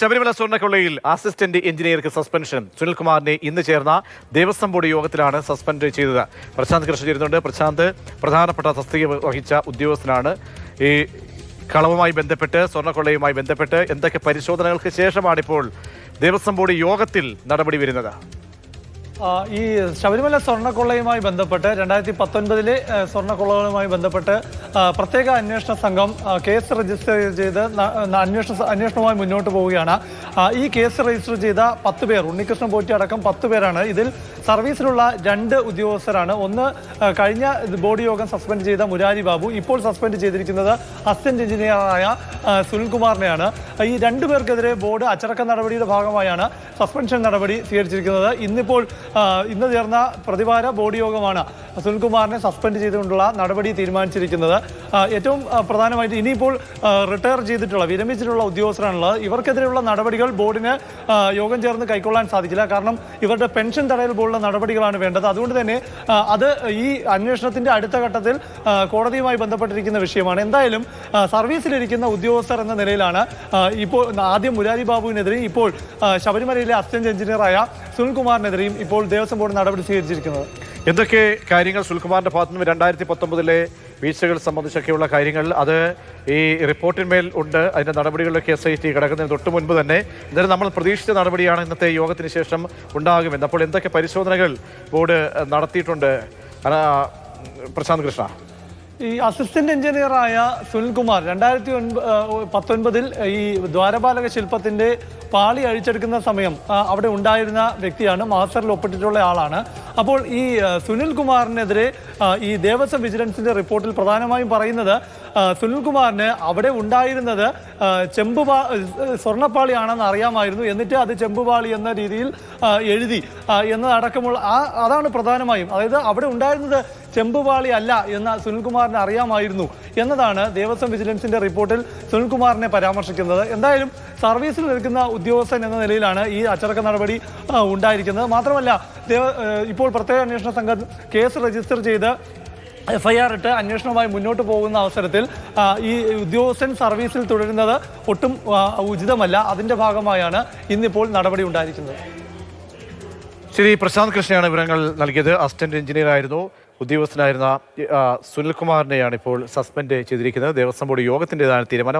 ശബരിമല സ്വർണക്കൊള്ളയിൽ അസിസ്റ്റന്റ് എഞ്ചിനീയർക്ക് സസ്പെൻഷൻ. സുനിൽകുമാറിനെ ഇന്ന് ചേർന്ന ദേവസ്വം ബോർഡ് യോഗത്തിലാണ് സസ്പെൻഡ് ചെയ്തത്. പ്രശാന്ത് കൃഷ്ണ ചേരുന്നുണ്ട്. പ്രശാന്ത് പ്രധാനപ്പെട്ട തസ്തിക വഹിച്ച ഉദ്യോഗസ്ഥനാണ്. ഈ കളവുമായി ബന്ധപ്പെട്ട് സ്വർണക്കൊള്ളയുമായി ബന്ധപ്പെട്ട് എന്തൊക്കെ പരിശോധനകൾക്ക് ശേഷമാണിപ്പോൾ ദേവസ്വം ബോർഡ് യോഗത്തിൽ നടപടി വരുന്നത്? ഈ ശബരിമല സ്വർണക്കൊള്ളയുമായി ബന്ധപ്പെട്ട് രണ്ടായിരത്തി പത്തൊൻപതിലെ സ്വർണക്കൊള്ളകളുമായി ബന്ധപ്പെട്ട് പ്രത്യേക അന്വേഷണ സംഘം കേസ് രജിസ്റ്റർ ചെയ്ത് അന്വേഷണ അന്വേഷണവുമായി മുന്നോട്ട് പോവുകയാണ്. ഈ കേസ് രജിസ്റ്റർ ചെയ്ത പത്ത് പേർ ഉണ്ണികൃഷ്ണൻ പോറ്റി അടക്കം പത്ത് പേരാണ്. ഇതിൽ സർവീസിലുള്ള രണ്ട് ഉദ്യോഗസ്ഥരാണ്. ഒന്ന് കഴിഞ്ഞ ബോഡി യോഗം സസ്പെൻഡ് ചെയ്ത മുരാരി ബാബു ഇപ്പോൾ സസ്പെൻഡ് ചെയ്തിരിക്കുന്നത് അസിസ്റ്റന്റ് എഞ്ചിനീയറായ സുനിൽകുമാറിനെയാണ്. ഈ രണ്ടു പേർക്കെതിരെ ബോർഡ് അച്ചടക്ക നടപടിയുടെ ഭാഗമായാണ് സസ്പെൻഷൻ നടപടി സ്വീകരിച്ചിരിക്കുന്നത്. ഇന്നിപ്പോൾ ഇന്ന് ചേർന്ന പ്രതിവാര ബോർഡ് യോഗമാണ് സുനിൽകുമാറിനെ സസ്പെൻഡ് ചെയ്തുകൊണ്ടുള്ള നടപടി തീരുമാനിച്ചിരിക്കുന്നത്. ഏറ്റവും പ്രധാനമായിട്ട് ഇനിയിപ്പോൾ റിട്ടയർ ചെയ്തിട്ടുള്ള വിരമിച്ചിട്ടുള്ള ഉദ്യോഗസ്ഥരാണുള്ളത്. ഇവർക്കെതിരെയുള്ള നടപടികൾ ബോർഡിന് യോഗം ചേർന്ന് കൈക്കൊള്ളാൻ സാധിക്കില്ല കാരണം ഇവരുടെ പെൻഷൻ തടയൽ പോലുള്ള നടപടികളാണ് വേണ്ടത്. അതുകൊണ്ട് തന്നെ അത് ഈ അന്വേഷണത്തിന്റെ അടുത്ത ഘട്ടത്തിൽ കോടതിയുമായി ബന്ധപ്പെട്ടിരിക്കുന്ന വിഷയമാണ്. എന്തായാലും സർവീസിലിരിക്കുന്ന ഉദ്യോഗസ്ഥർ എന്ന നിലയിലാണ് ഇപ്പോൾ ആദ്യം മുരാരി ബാബുവിനെതിരെ ഇപ്പോൾ ശബരിമലയിലെ അസിസ്റ്റന്റ് എഞ്ചിനീയറായ സുനിൽകുമാറിനെതിരെയും ഇപ്പോൾ ദേവസ്വം ബോർഡ് നടപടി സ്വീകരിച്ചിരിക്കുന്നത്. എന്തൊക്കെ കാര്യങ്ങൾ സുനിൽകുമാറിന്റെ ഭാഗത്തു നിന്ന് രണ്ടായിരത്തി പത്തൊമ്പതിലെ വീഴ്ചകൾ സംബന്ധിച്ചൊക്കെയുള്ള കാര്യങ്ങൾ അത് ഈ റിപ്പോർട്ടിന്മേൽ ഉണ്ട്. അതിന്റെ നടപടികളിലൊക്കെ എസ് ഐ ടി കിടക്കുന്നതിന് തൊട്ട് മുൻപ് തന്നെ എന്തായാലും നമ്മൾ പ്രതീക്ഷിച്ച നടപടിയാണ് ഇന്നത്തെ യോഗത്തിന് ശേഷം ഉണ്ടാകുമെന്ന്. അപ്പോൾ എന്തൊക്കെ പരിശോധനകൾ ബോർഡ് നടത്തിയിട്ടുണ്ട്? പ്രശാന്ത് കൃഷ്ണ. ഈ അസിസ്റ്റന്റ് എഞ്ചിനീയറായ സുനിൽകുമാർ രണ്ടായിരത്തി പത്തൊൻപതിൽ ഈ ദ്വാരപാലക ശില്പത്തിന്റെ പാളി അഴിച്ചെടുക്കുന്ന സമയം അവിടെ ഉണ്ടായിരുന്ന വ്യക്തിയാണ് മാസ്റ്ററിൽ ഒപ്പിട്ടിട്ടുള്ള ആളാണ്. അപ്പോൾ ഈ സുനിൽകുമാറിനെതിരെ ഈ ദേവസ്വം വിജിലൻസിന്റെ റിപ്പോർട്ടിൽ പ്രധാനമായും പറയുന്നത് സുനിൽകുമാറിന് അവിടെ ഉണ്ടായിരുന്നത് ചെമ്പുപാ സ്വർണപ്പാളിയാണെന്ന് അറിയാമായിരുന്നു. എന്നിട്ട് അത് ചെമ്പുപാളി എന്ന രീതിയിൽ എഴുതി എന്നതടക്കമുള്ള ആ അതാണ് പ്രധാനമായും. അതായത് അവിടെ ഉണ്ടായിരുന്നത് ചെമ്പുപാളി അല്ല എന്ന് സുനിൽകുമാറിന് അറിയാമായിരുന്നു എന്നതാണ് ദേവസ്വം വിജിലൻസിന്റെ റിപ്പോർട്ടിൽ സുനിൽകുമാറിനെ പരാമർശിക്കുന്നത്. എന്തായാലും സർവീസിൽ നിൽക്കുന്ന ഉദ്യോഗസ്ഥൻ എന്ന നിലയിലാണ് ഈ അച്ചടക്ക നടപടി ഉണ്ടായിരിക്കുന്നത്. മാത്രമല്ല ഇപ്പോൾ പ്രത്യേക അന്വേഷണ സംഘം കേസ് രജിസ്റ്റർ ചെയ്ത് എഫ്ഐആർ ഇട്ട് അന്വേഷണവുമായി മുന്നോട്ട് പോകുന്ന അവസരത്തിൽ ഈ ഉദ്യോഗസ്ഥൻ സർവീസിൽ തുടരുന്നത് ഒട്ടും ഉചിതമല്ല. അതിന്റെ ഭാഗമായാണ് ഇന്നിപ്പോൾ നടപടി ഉണ്ടായിരിക്കുന്നത്. ശരി പ്രശാന്ത് കൃഷ്ണയാണ് വിവരങ്ങൾ നൽകിയത്. അസിസ്റ്റന്റ് എഞ്ചിനീയർ ആയിരുന്നു ഉദ്യോഗസ്ഥനായിരുന്ന സുനിൽകുമാറിനെയാണ് ഇപ്പോൾ സസ്പെൻഡ് ചെയ്തിരിക്കുന്നത്. ദേവസ്വം ബോർഡ് യോഗത്തിന്റെതാണ് തീരുമാനം.